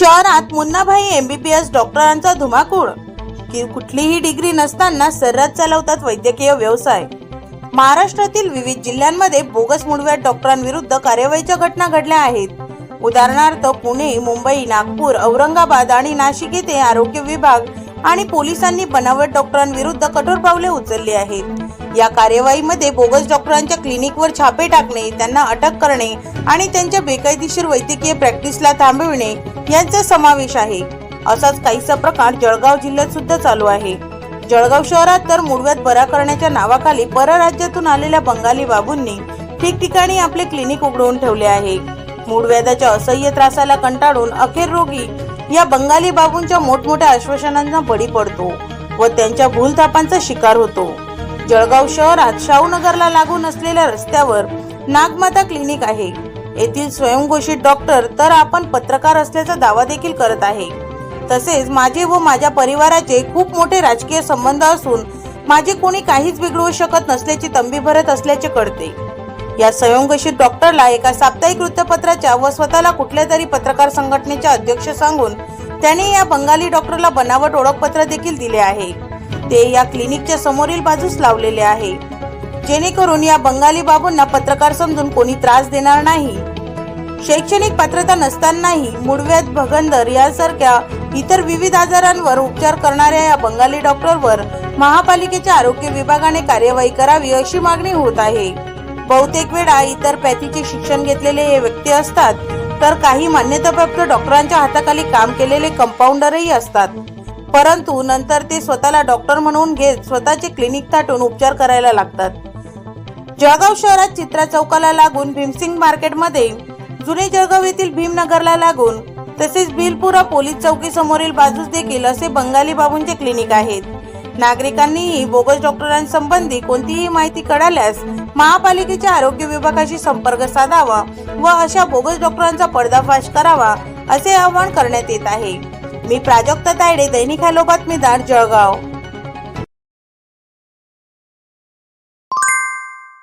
शहरात मुन्नाभाई एमबीबीएस डॉक्टरांचा धुमाकूळ. की कुठलीही डिग्री नसताना सर्रास चालवतात वैद्यकीय व्यवसाय. महाराष्ट्रातील विविध जिल्ह्यांमध्ये बोगस मुडव्यात डॉक्टरांविरुद्ध कार्यवाहीच्या घटना घडल्या आहेत. उदाहरणार्थ पुणे मुंबई नागपूर औरंगाबाद आणि नाशिक येथे आरोग्य विभाग आणि पोलिसांनी बनावट डॉक्टरांविरुद्ध कठोर पावले उचलली आहेत. या कार्यवाहीमध्ये बोगस डॉक्टरांच्या क्लिनिकवर छापे टाकणे त्यांना अटक करणे आणि त्यांच्या बेकायदेशीर वैद्यकीय प्रॅक्टिसला थांबविणे यांचा समावेश आहे. असाच काहीसा प्रकार जळगाव जिल्ह्यात सुद्धा चालू आहे. जळगाव शहरात तर मुळव्यात बरा करण्याच्या नावाखाली परराज्यातून आलेल्या बंगाली बाबूंनी ठिकठिकाणी आपले क्लिनिक उघडवून ठेवले आहे. मूळव्याधाच्या असह्य त्रासाला कंटाळून अखेर रोगी या बंगाली बाबूंच्या मोठमोठ्या आश्वासनांना बळी पडतो व त्यांच्या भूलथापांचा शिकार होतो. जळगाव शहरात शाहूनगरला लागून असलेल्या रस्त्यावर नागमाता क्लिनिक आहे. येथील स्वयंघोषित डॉक्टर तर आपण पत्रकार असल्याचा दावा देखील करत आहे. तसेच माझे व माझ्या परिवाराचे खूप मोठे राजकीय संबंध असून माझे कोणी काहीच बिघडवू शकत नसल्याची तंबी भरत असल्याचे कळते. या स्वयंघोषित डॉक्टरला एका साप्ताहिक वृत्तपत्राच्या व स्वतःला कुठल्या तरी पत्रकार संघटनेच्या अध्यक्ष सांगून त्याने या बंगाली डॉक्टरला बनावट ओळखपत्र देखील दिले आहे. ते या क्लिनिकच्या समोरील बाजूस लावलेले आहे. जेणेकरून या बंगाली बाबूंना पत्रकार समजून कोणी त्रास देणार नाही. शैक्षणिक पात्रता नसतानाही मुडव्यात भगंदर यासारख्या इतर विविध आजारांवर उपचार करणाऱ्या या बंगाली डॉक्टरवर महापालिकेच्या आरोग्य विभागाने कार्यवाही करावी अशी मागणी होत आहे. बहुतेक वेळा इतर पॅथीचे शिक्षण घेतलेले हे व्यक्ती असतात तर काही मान्यताप्राप्त डॉक्टरांच्या हाताखाली काम केलेले कंपाऊंडरही असतात. परंतु नंतर ते स्वतःला डॉक्टर म्हणून घेत स्वतःचे क्लिनिक थाटून उपचार करायला लागतात. जळगाव शहरात चित्रा चौकाला लागून भीमसिंग मार्केटमध्ये जुने जळगाव येथील भीमनगरला लागून तसेच बिलपुरा पोलीस चौकी समोरील बाजूस देखील असे बंगाली बाबूंचे क्लिनिक आहेत. नागरिकांनीही बोगस डॉक्टरांसंबंधी कोणतीही माहिती कळाल्यास महापालिकेच्या आरोग्य विभागाशी संपर्क साधावा व अशा बोगस डॉक्टरांचा पर्दाफाश करावा असे आवाहन करण्यात येत आहे. मी प्राजक्ता तायडे दैनिक हॅलो बातमीदार जळगाव.